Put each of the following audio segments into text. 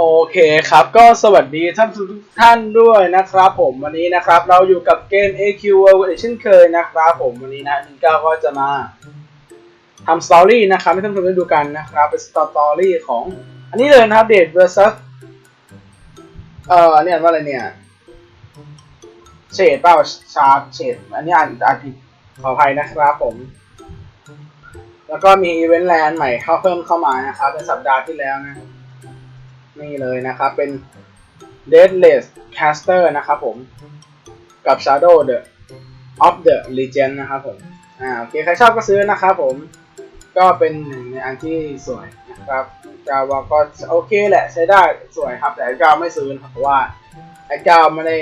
โอเคครับก็สวัสดีท่านทุกท่านด้วยนะครับผมวันนี้นะครับเราอยู่กับเกม AQ World เช่นเคยนะครับผมวันนี้นะหนินก้าก็จะมาทำสตอรี่นะครับให้ท่านผู้ชมได้ดูกันนะครับเป็นสตอรี่ของอันนี้เลยนะครับเดท versus เอ่ออันนี้อ่านว่าอะไรเนี่ยเฉดเปล่าชาร์เฉดอันนี้อ่านอ่านผิดขออภัยนะครับผม แล้วก็มีอีเวนต์แลนด์ใหม่เข้าเพิ่มเข้ามานะครับเป็นสัปดาห์ที่แล้วนะ นี่เลยนะครับเป็น Deadless Caster นะครับผมกับ Shadow the of the Legend นะครับผมอ่าโอเคใครชอบก็ซื้อนะครับผมก็เป็นหนึ่งในอันที่สวยนะครับกาวาก็โอเคแหละใช้ได้สวยครับแต่กาวไม่ซื้อเพราะว่าไอ้กาวไม่ได้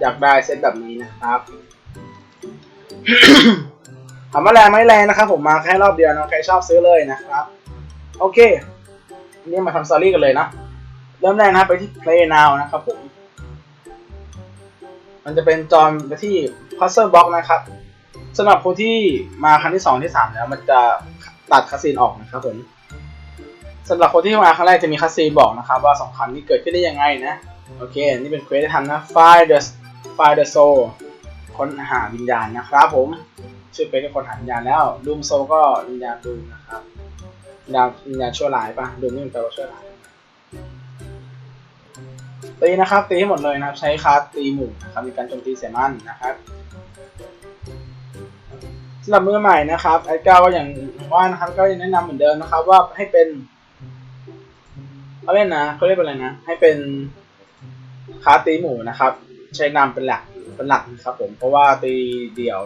อยากได้เซตแบบนี้นะครับถามว่าแรงไหมแรงนะครับ ผมมาแค่รอบเดียวนะใครชอบซื้อเลยนะครับ โอเคนนี้มาทำสตอรี่กันเลยนะ เริ่มแรกนะครับไปที่ play now นะครับผม มันจะเป็นจอมไปที่ puzzle box นะครับสำหรับคนที่มาครั้งที่ 2 ที่ 3 แล้ว มันจะตัดคาซีนออกนะครับผมสำหรับคนที่มาครั้งแรกจะมีคาซีนบอกนะครับ ว่าสองครั้งนี้เกิดขึ้นได้ยังไงนะ โอเค นี่เป็นเควสที่ทำนะ find the find the soul ค้นหาวิญญาณนะครับผมชื่อเป็นคนหาวิญญาณแล้วดูมโซก็วิญญาณดูนะครับวิญญาณวิญญาณชั่วร้ายปะดูมนี่มันแปลว่าชั่วร้าย ตีนะครับตีให้หมดเลยนะครับ ใช้คาร์ดตีหมู่นะครับมีการโจมตีเสียมันนะครับสำหรับมือใหม่นะครับไอ้เก้าก็อย่างว่านะครับก็ยังแนะนำเหมือนเดิมนะครับว่าให้เป็นเขาเล่นนะเขาเรียกเป็นอะไรนะ ให้เป็นคาร์ดตีหมู่นะครับ ใช้นำเป็นหลักเป็นหลักนะครับ ผมเพราะว่าตีเดี่ยว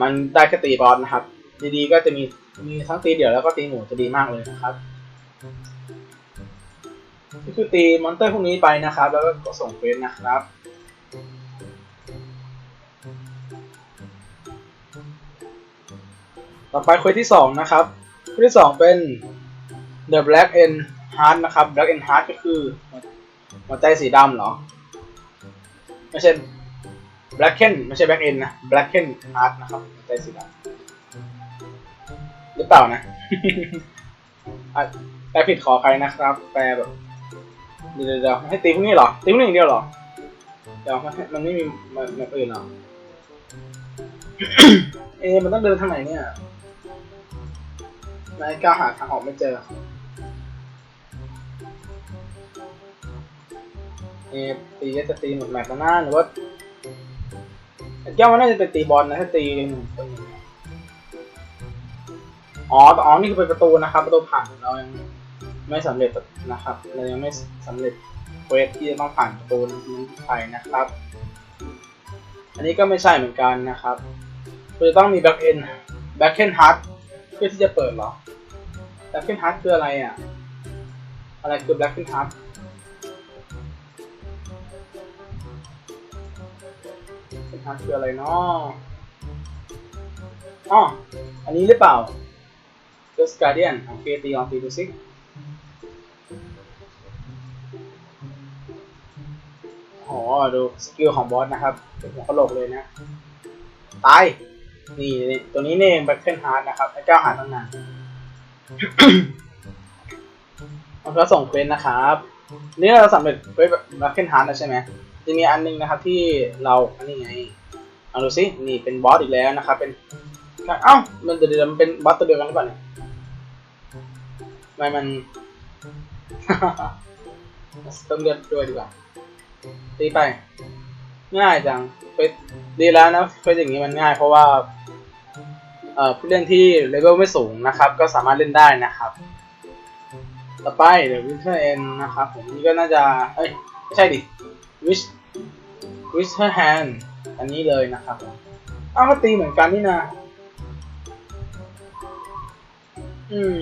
มันได้แค่ตีบอสนะครับ ดีๆก็จะมีมีทั้งตีเดี่ยวแล้วก็ตีหมู่จะดีมากเลยนะครับ ก็คือตีมอนเตอร์พวกนี้ไปนะครับ แล้วก็กดส่งเควสนะครับ ต่อไปเควสที่สองนะครับเควสที่สองเป็น The Black End Heart นะครับ Black End Heart ก็คือหัวใจสีดำเหรอ ไม่ใช่ Black End ไม่ใช่ Black End นะ Black End Heart นะครับหัวใจสีดำหรือเปล่านะอะแปลผิดขอใครนะครับ แปลแบบ เดี๋ยวเดี๋ยวให้ตีพวกนี้เหรอตีพวกนี้อย่างเดียวเหรอเดี๋ยวมันมันไม่มีมันมันอื่นหรอเอมันต้องเดินทางไหนเนี่ยนายก้าวหาทางออกไม่เจอเอตีก็จะตีหมดแมปแล้วนะหรือว่าไอ้แก้วมันน่าจะเป็นตีบอลนะถ้าตีหนึ่งคนอ๋อแต่อ๋อนี่คือเป็นประตูนะครับ ประตูผ่านเรายัง ไม่สำเร็จนะครับ เรายังไม่สำเร็จเควสที่จะต้องผ่านประตูนี้ไปนะครับ อันนี้ก็ไม่ใช่เหมือนกันนะครับคือต้องมีแบ็กเอนแบ็กเอนฮาร์ดเพื่อที่จะเปิดหรอแบ็กเอนฮาร์ดคืออะไรอะ อะไรคือแบ็กเอนฮาร์ดแบ็กเอนฮาร์ดคืออะไรเนาะอ๋ออันนี้หรือเปล่า Just Guardian โอเคตีลองตีดูสิ อ๋อดูสกิลของบอสนะครับเป็นหัวกะโหลกเลยนะตายนี่ตัวนี้เนี่ยแบ็คเทนฮาร์ดนะครับไอ้เจ้าหาตั้งนานมันก็ส่งเควสนะครับนี่เราสำเร็จเควสแบ็คเทนฮาร์ดแล้วใช่ไหมจะมีอันนึงนะครับที่เราอันนี้ไงเอาดูสินี่เป็นบอสอีกแล้วนะครับ เป็นเอ้ามันเดี๋ยวมันเป็นบอสตัวเดียวกันหรือเปล่าเนี่ยไมมันเติมเลือดด้วยดีกว่า ตีไป ง่ายจังเป็นดีแล้วนะเป็นอย่างนี้มันง่าย เพราะว่าเอ่อผู้เล่นที่เลเวลไม่สูงนะครับ ก็สามารถเล่นได้นะครับ ต่อไปเดี๋ยววินเทอร์เอ็นนะครับผมนี่ก็น่าจะ เอ้ยไม่ใช่ดิวิชวิชเทอร์แฮนอันนี้เลยนะครับอ้าวก็ตีเหมือนกันนี่นะอืม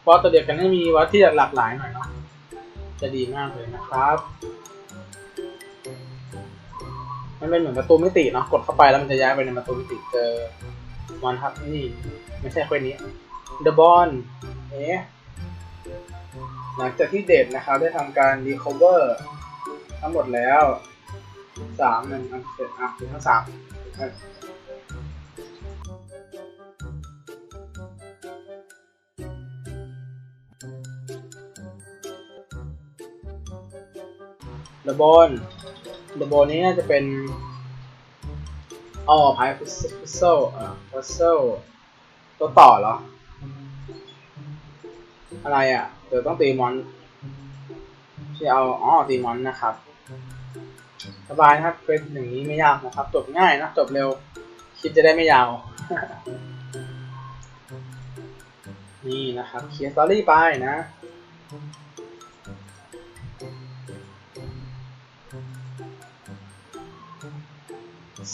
เพราะตัวเดียวกันให้มีวัดที่หลากหลายหน่อยเนาะจะดีมากเลยนะครับ มันเป็นเหมือนประตูมิติเนาะกดเข้าไปแล้วมันจะย้ายไปในประตูมิติเจอมอนครับนี่ไม่ใช่คนนี้ The Bond เอ๊ะหลังจากที่เดทนะครับได้ทำการ recover ทั้งหมดแล้วสามหนึ่งอันเสร็จอะถึงทั้งสามเดอะบอล เดอะบนี้น่าจะเป็นอ๋อพายพุซเซิลอ่าพุซเซิลตัวต่อเหรอ อะไรอะเดี๋ยวต้องตีมอนที่เอาอ๋อตีมอนนะครับสบายนะครับเป็นอย่งนี้ไม่ยากนะครับ จบง่ายนะ จบเร็วคิดจะได้ไม่ยาว นี่นะครับเขียนสตอรี่ไปนะ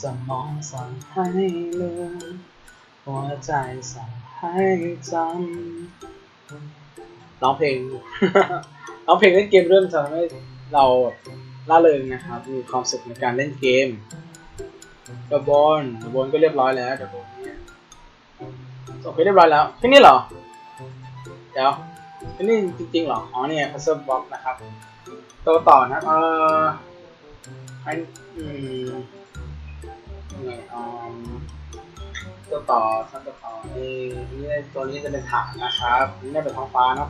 สมองสั่งให้ลืมหัวใจสั่งให้จำร้องเพลง ร้องเพลงเล่นเกมเริ่มทำให้เราล่าเริงนะครับ มีความสุขในการเล่นเกมกระบอนกระบอนก็เรียบร้อยแล้วกระบอนเนี่ยส่งไปเรียบร้อยแล้วแค่นี้เหรอ เดี๋ยวแค่นี้จริงๆเหรอ อ๋อเนี่ย puzzle box นะครับ ตัวต่อนะเออ ให้อืมยังไงอืมตัวต่อท่านตัวต่อนี่นี่ตัวนี้จะเป็นถังนะครับนี่น่าเป็นท้องฟ้าเนาะ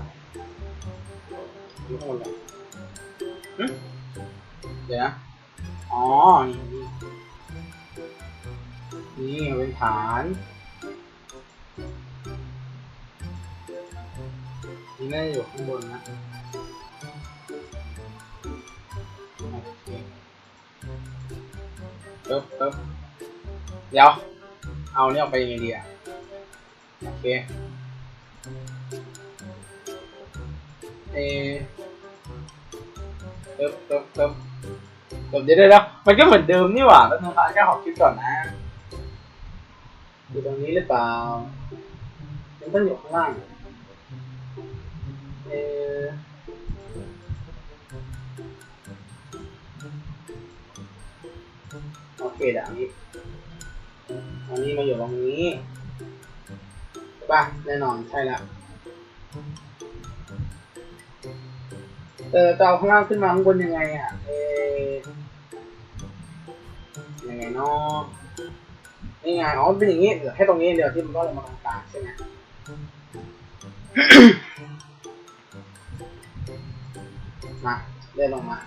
ดูข้างบนเลยเดี๋ยวนะอ๋อนี่นี่นี่เป็นฐานนี่น่าจะอยู่ข้างบนนะ ปึ๊บปึ๊บเดี๋ยว เอาเนี่ยออกไปยังไงดีอะโอเคเอเติบเติบเติบเติบเดี๋ยวเดี๋ยวเดี๋ยวมันก็เหมือนเดิมนี่หว่าแล้วนึงค่ะแค่ขอคิดก่อนนะอยู่ตรงนี้หรือเปล่ามันต้องอยู่ข้างล่างเออ เคเดี๋ยวอันนี้อันนี้มาอยู่ตรงนี้ป่ะแน่นอนใช่แล้วเออจะเอาข้างล่างขึ้นมาข้างบนยังไงอะเอยังไงเนาะนี่ไงอ๋อเป็นอย่างนี้เหลือแค่ตรงนี้เดียวที่มันก็ลงมาตรงกลางใช่ไหมมาเลื่อนลงมา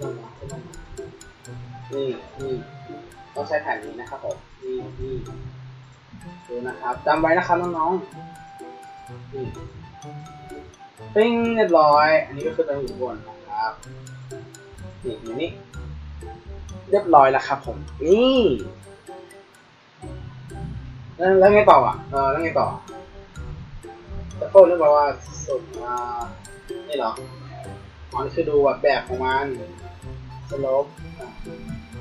ลงมาขึ้นลงมา นี่นี่ต้องใช้แผ่นนี้นะครับผมนี่นี่ดูนะครับจำไว้นะครับน้องๆนี่ปิ้งเรียบร้อย อันนี้ก็คือตรงอยู่บนนะครับนี่อยู่นี่เรียบร้อยแล้วครับผม นี่แล้วแล้วไงต่ออะเออแล้วไงต่อจะโทษเรื่องว่าสุ่มมานี่เหรออ๋อนี่คือดูแบบแบบของมัน สโลป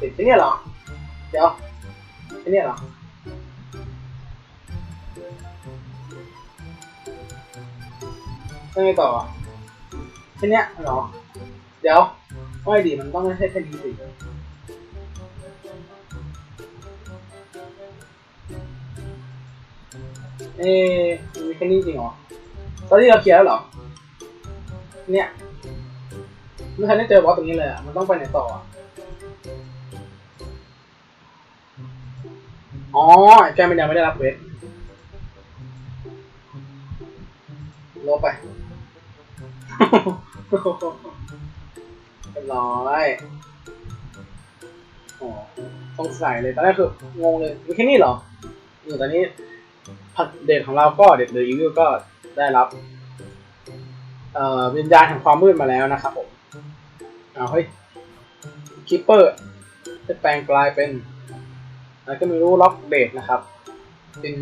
ติดที่เนี่ยเหรอ เดี๋ยวที่เนี่ยเหรอยังไงต่ออะที่เนี้ยเหรอ เดี๋ยวไม่ดีมันต้องไม่ใช่แค่นี้สิเอ๊มีแค่นี้จริงเหรอตอนที่เราเคลียร์แล้วเหรอ เนี่ย ไม่ทันได้เจอบอสตรงนี้เลยอะ มันต้องไปไหนต่ออะอ๋อไอ้แกมันยังไม่ได้รับเวทลบไปเรียบร้อยโอ้ต้องใส่เลยตอนแรกคืองงเลยมีแค่นี้เหรอนี่ตอนนี้พัดเดทของเราก็เด็ดเดอะอีวิลก็ได้รับ เอ่อวิญญาณแห่งความมืดมาแล้วนะครับผม เอาเฮ้ยคิปเปอร์จะแปลงกลายเป็นอะไรก็ไม่รู้ล็อกเดทนะครับ เป็น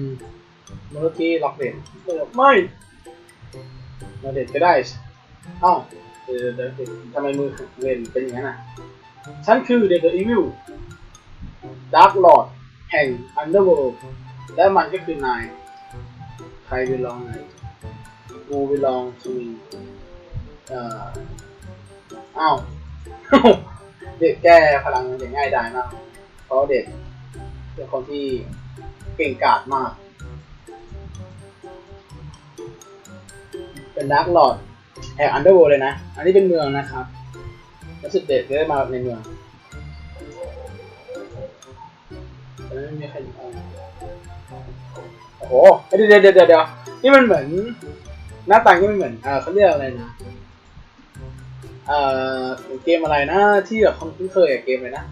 มนุษย์ที่ล็อกเดทไม่ล็อกเดทก็ได้เอ้าวเดี๋ยวเดี๋ยวทำไมมือเล่นเป็นอย่างนั้นอะฉันคือเดอะอีวิลดาร์กลอร์ดแห่งอันเดอร์เวิลด์และมันก็คือนาย ใครไปลองไหนกูไปลองทีเอ่ออ้าว เด็กแก้พลังเด็กง่ายดายมากเพราะเด็กเป็นคนที่เก่งกาจมาก เป็นดักหลอดแห่งอันเดอร์โวเลยนะ อันนี้เป็นเมืองนะครับแล้วสุดเด็ดได้มาในเมืองแต่ไม่มีใครเอาโอ้โหเดี๋ยวเดี๋ยวเดี๋ยวเดี๋ยวนี่มันเหมือน หน้าตาก็ไม่เหมือนเออเขาเรียกอะไรนะ เอ่อเกมอะไรนะที่แบบคนคุ้นเคยอะเกมเลยนะ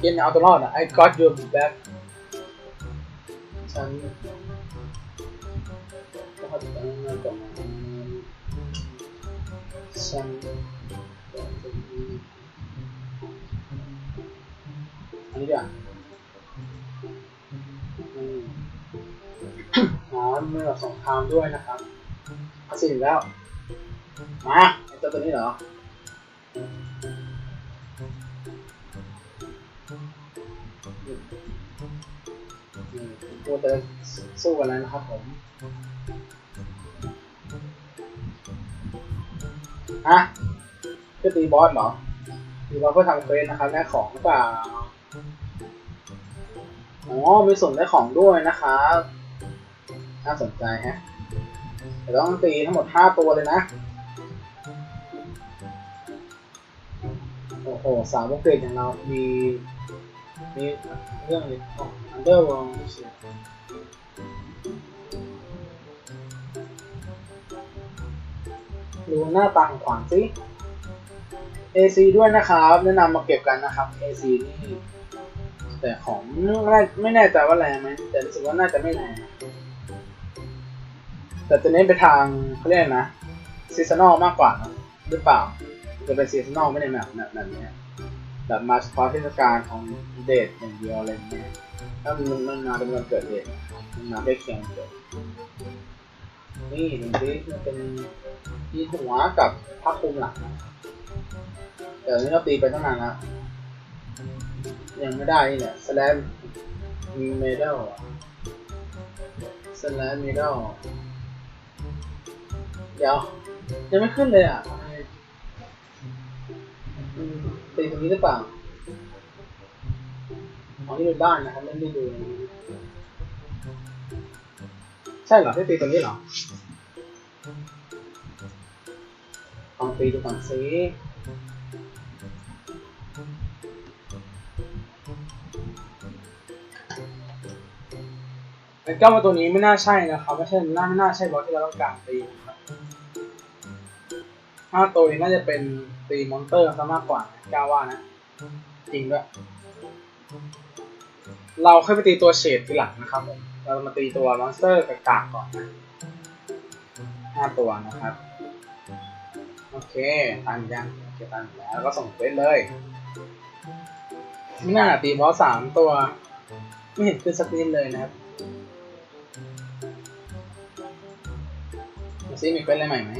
เกมเอาตัวรอดอะ I got your back ฉันก็ทำงานกับฉันอันนี้ดีกว่าอืมอ๋อมีแบบสงครามด้วยนะครับสิถึงแล้ว มาไอ้เจ้าตัวนี้เหรออืมตัวจะสู้กันแล้วนะครับผมอะเพื่อตีบอสเหรอตีบอสเพื่อทำเควสนะครับได้ของหรือเปล่าอ๋อมีส่วนได้ของด้วยนะครับน่าสนใจฮะแต่ต้องตีทั้งหมดห้าตัวเลยนะ โอ้โหสามวงเกตอย่างเรา มี มีเรื่องอะไรอ๋อ Underworld ดูหน้าตาของขวานสิ AC ด้วยนะครับ แนะนำมาเก็บกันนะครับ AC นี่ แต่ของไม่ไม่แน่ใจว่าแรงไหมแต่รู้สึกว่าน่าจะไม่แรงแต่จะเน้นไปทางเขาเรียกนะซีซันอลมากกว่าหรือเปล่า จะเป็นซีซันอลไม่ได้แบบแบบแบบนี้แบบมาเฉพาะเทศกาลของเดทอย่างเดียวอะไรเงี้ยถ้ามันมันมาเป็นวันเกิดเดทมันมาได้เคียงวันเกิดนี่ดูสิมันเป็นมีหัวกับผ้าคลุมหลังแต่อันนี้เราตีไปตั้งนานแล้วยังไม่ได้เนี่ยและ slam medal slam medal เดี๋ยวยังไม่ขึ้นเลยอะ ตีตรงนี้หรือเปล่าอ๋อนี่เป็นบ้านนะครับไม่ได้ดูในใช่เหรอที่ตีตรงนี้เหรอลองตีดูก่อนสิแต่ก็ว่าตัวนี้ไม่น่าใช่นะครับไม่ใช่น่าไม่น่าใช่บอสที่เราต้องการตีนะครับ ถ้าตัวนี้น่าจะเป็นตีมอนเตอร์ซะมากกว่านะกล้าว่านะ จริงด้วย เราค่อยไปตีตัวเฉดทีหลังนะครับผมเรามาตีตัวมอนสเตอร์กากๆก่อนนะห้าตัวนะครับ โอเคตันยังโอเคตันแล้วแล้วก็ส่งเควสเลยไม่น่าตีบอสสามตัว ไม่เห็นขึ้นสกรีนเลยนะครับดูซิมีเควสอะไรใหม่ไหม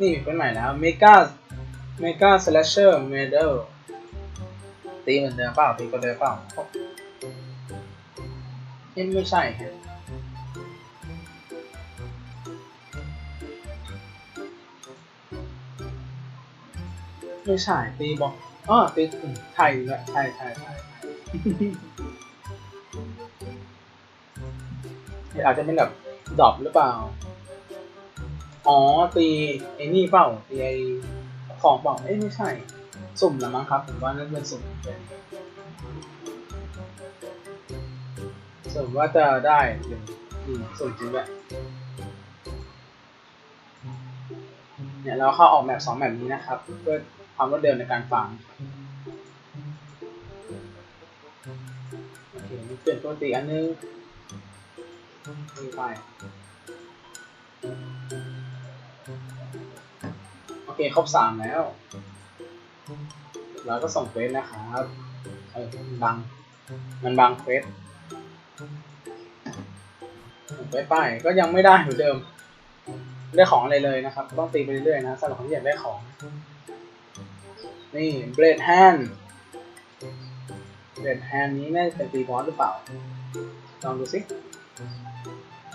นี่เควสใหม่แล้ว Mega Mega Slasher Medal ตีเหมือนเดิมเปล่าตีก็เดิมเปล่าเอ้ยไม่ใช่ฮะไม่ใช่ตีบอกอ๋อตีไทยด้วยใช่ใช่ใช่ใช่อาจจะเป็นแบบดรอปหรือเปล่า อ๋อตีไอ้นี่เปล่าตีไอ้ของเปล่าเอ้ยไม่ใช่ สุ่มละมั้งครับผมว่าน่าจะเป็นสุ่มเป็นสุ่มว่าจะได้หรือสุ่มจริงด้วยเนี่ยเราเข้าออกแบบสองแบบนี้นะครับ เพื่อความรวดเร็วในการฟังโอเคมีเปลี่ยนตัวตีอันนึงไป เคครบสามแล้ว เราก็ส่งเควสนะครับเออมันบัง มันบังเควสส่งเควสไปก็ยังไม่ได้เหมือนเดิมไม่ได้ของอะไรเลยนะครับ ต้องตีไปเรื่อยๆนะสำหรับคนที่อยากได้ของ นี่เบรดแฮนเบรดแฮนนี้น่าจะเป็นตีบอสหรือเปล่า ลองดูสิ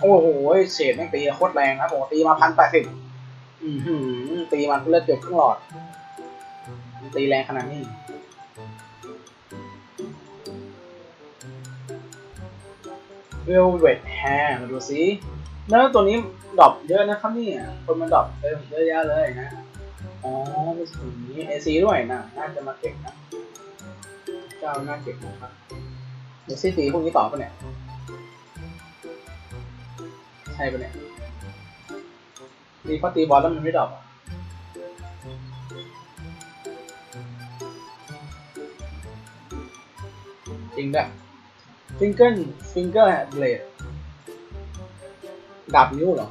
โอ้โห เฉดแม่งตีโคตรแรงนะผมตีมาพันแปดสิบ อือหือตีมันเลือดเกือบครึ่งหลอด ตีแรงขนาดนี้เวลเวทแฮมาดูสิแล้วตัวนี้ดรอปเยอะนะครับนี่คนมันดรอปเติมเยอะแยะเลยนะ อ๋อมีส่วนนี้เอซีด้วยนะ น่าจะมาเก็บนะ เจ้าน่าเก็บนะครับเดี๋ยวซีตีพวกนี้ต่อปะเนี่ย ใช่ปะเนี่ย ตีพราะตีบอลแล้วมันไม่ดรอปจริงด้วยฟิงเกิลฟิงเกอร์เบลดดาบนิ้วเหรอ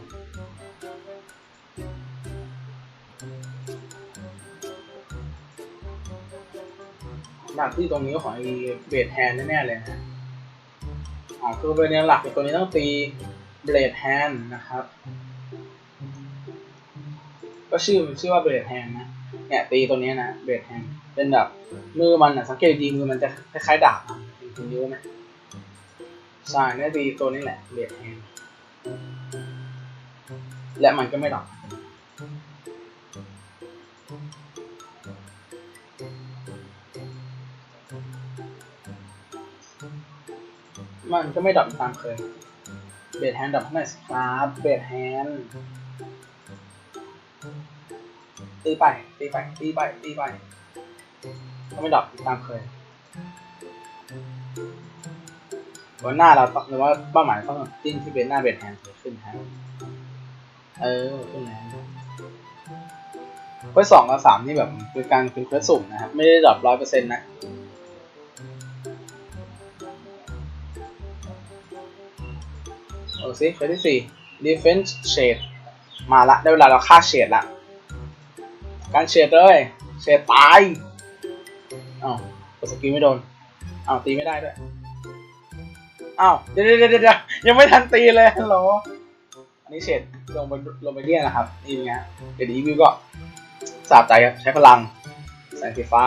ดาบที่ตรงนี้ของไอ้เบดแฮนแน่ๆเลยนะอ๋อคือประเด็นหลักคือตัวนี้ต้องตีเบลดแฮนนะครับ ก็ชื่อชื่อว่าเบลดแฮนนะเนี่ยตีตัวนี้นะเบลดแฮนเป็นแบบมือมันอะสังเกตดีมือมันจะคล้ายๆดาบอะคุณนิ้ไหมใช่เนี่ยตีตัวนี้แหละเบลดแฮนและมันก็ไม่ดับมันก็ไม่ดับตามเคย เบดแฮนด์ดับเท่าไหร่สครับ เบดแฮนด์ ตีไป ตีไป ตีไป ตีไป ก็ไม่ดับตามเคยวันหน้าเราต้องหรือว่าเป้าหมายต้องจิ้งที่เบนหน้าเบดแฮนด์ขึ้นฮะเออขึ้นแล้วเควสสองกับสามนี่แบบคือการเป็นเควสสุ่มนะครับ ไม่ได้ดับร้อยเปอร์เซ็นต์นะโอ้สิเควสที่สี่ defense shade มาละได้เวลาเราฆ่าเฉดละ การเฉดเลยเฉดตายอ้าวกดสกิลไม่โดนอ้าวตีไม่ได้ด้วยอ้าวเดี๋ยวเดี๋ยวเดี๋ยวยังไม่ทันตีเลยฮัลโหลอันนี้เฉดลงไปลงไปเนี่ยนะครับนี่ไงเดี๋ยวดีวิวก็สาบใจครับใช้พลังแสงสีฟ้า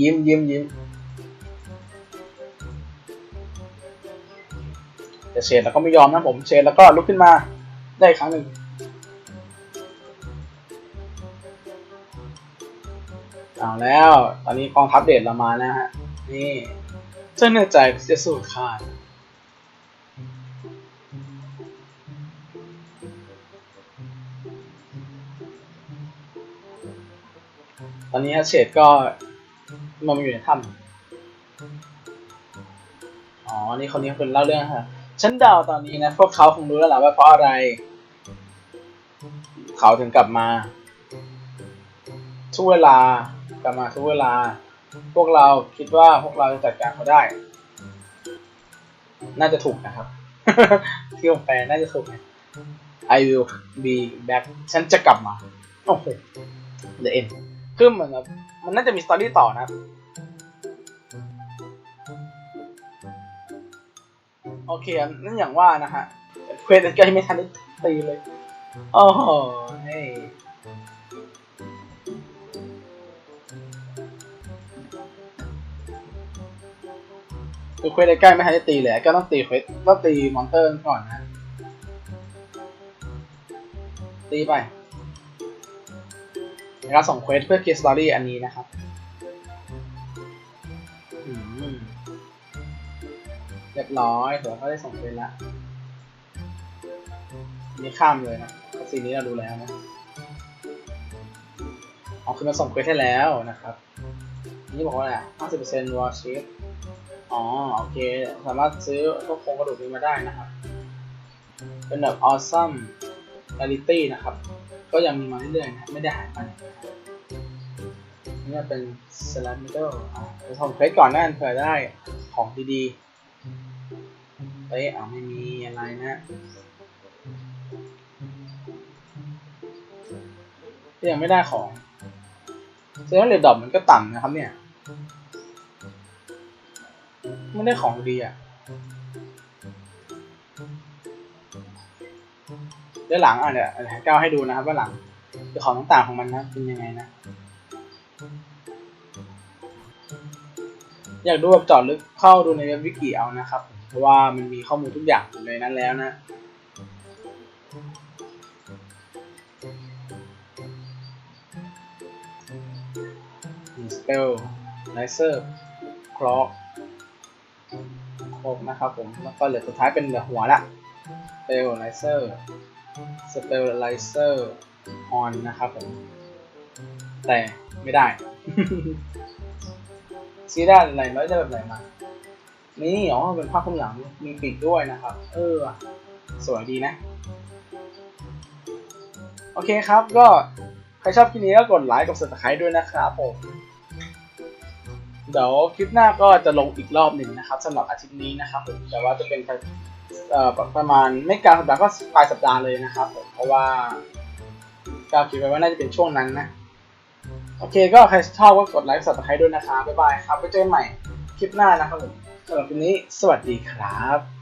ยิ้มยิ้มยิ้มแต่เชนแล้วก็ไม่ยอมนะผมเชนแล้วก็ลุกขึ้นมา ได้ครั้งหนึ่งเอาแล้ว ตอนนี้กองทัพเดชเรามาแล้วฮะ นี่เจ้าเนื้อใจจะสู้ขาดตอนนี้ฮะเชดก็มันมาอยู่ในถ้ำอ๋อ นี่คนนี้เป็นเล่าเรื่องฮะ ฉันเดาตอนนี้นะ พวกเขาคงรู้แล้วแหละว่าเพราะอะไร เขาถึงกลับมาทุกเวลากลับมาทุกเวลา พวกเราคิดว่าพวกเราจะจัดการเขาได้ น่าจะถูกนะครับที่ผมแปลน่าจะถูกนะ I will be back ฉันจะกลับมา โอ้โห The end คือเหมือนกับมันน่าจะมีสตอรี่ต่อนะครับโอเคนั่นอย่างว่านะฮะเควสก็ยังไม่ทันได้ตีเลย โอ้โหเฮ้ยคือเควสใกล้ไม่ทันได้ตีเลยก็ต้องตีเควสต้องตีมอนเตอร์ก่อนนะ ตีไปนะครับส่งเควสเพื่อเกีสตอรี่อันนี้นะครับเรียบร้อยถือว่าเขาได้ส่งเป็นแล้วนี่ข้ามเลยนะ สีนี้เราดูแล้วนะอ๋อคือมาส่งเควสให้แล้วนะครับ นี่บอกว่าอะไรห้าสิบเปอร์เซ็นต์วอร์ชิปอ๋อ โอเค สามารถซื้อพวกโครงกระดูกนี้มาได้นะครับ เป็นแบบ awesome reality นะครับ ก็ยังมีมาเรื่อยๆนะไม่ได้หายไปนี่เป็น s l a m m i d o อ่าจะส่งเควสก่อนหน้าเผื่อได้ของดีๆเอ้ยเอาไม่มีอะไรนะ ยังไม่ได้ของแสดงว่าเรดดอปมันก็ต่ำนะครับเนี่ย ไม่ได้ของดีอะเดี๋ยวหลังอะเดี๋ยวเก้าวให้ดูนะครับว่าหลังคือของต่างๆของมันนะเป็นยังไงนะ อยากดูแบบจอดลึกเข้าดูในเว็บวิกิเอานะครับ เพราะว่ามันมีข้อมูลทุกอย่างอยู่ในนั้นแล้วนะ เปลไลเซอร์คลอครบนะครับผม แล้วก็เหลือสุดท้ายเป็นเหลือหัวละสเปลไลเซอร์สเปลไลเซอร์ออนนะครับผม แต่ไม่ได้ซีด้อะไรไม่ได้แบบไหนมา นี่อ๋อเป็นผ้าคลุมหลังมีปีกด้วยนะครับ เออ สวยดีนะ โอเคครับก็ใครชอบคลิปนี้ก็กดไลค์กด subscribe ด้วยนะครับผม เดี๋ยวคลิปหน้าก็จะลงอีกรอบหนึ่งนะครับสำหรับอาทิตย์นี้นะครับผมแต่ว่าจะเป็นเอ่อประมาณไม่กลางสัปดาห์ก็ปลายสัปดาห์เลยนะครับผมเพราะว่าก็คิดไว้ว่าน่าจะเป็นช่วงนั้นนะโอเคก็ใครชอบก็กดไลค์สับสไครต์ด้วยนะครับบ๊ายบายครับไว้เจอกันใหม่คลิปหน้านะครับผมสำหรับวันนี้สวัสดีครับ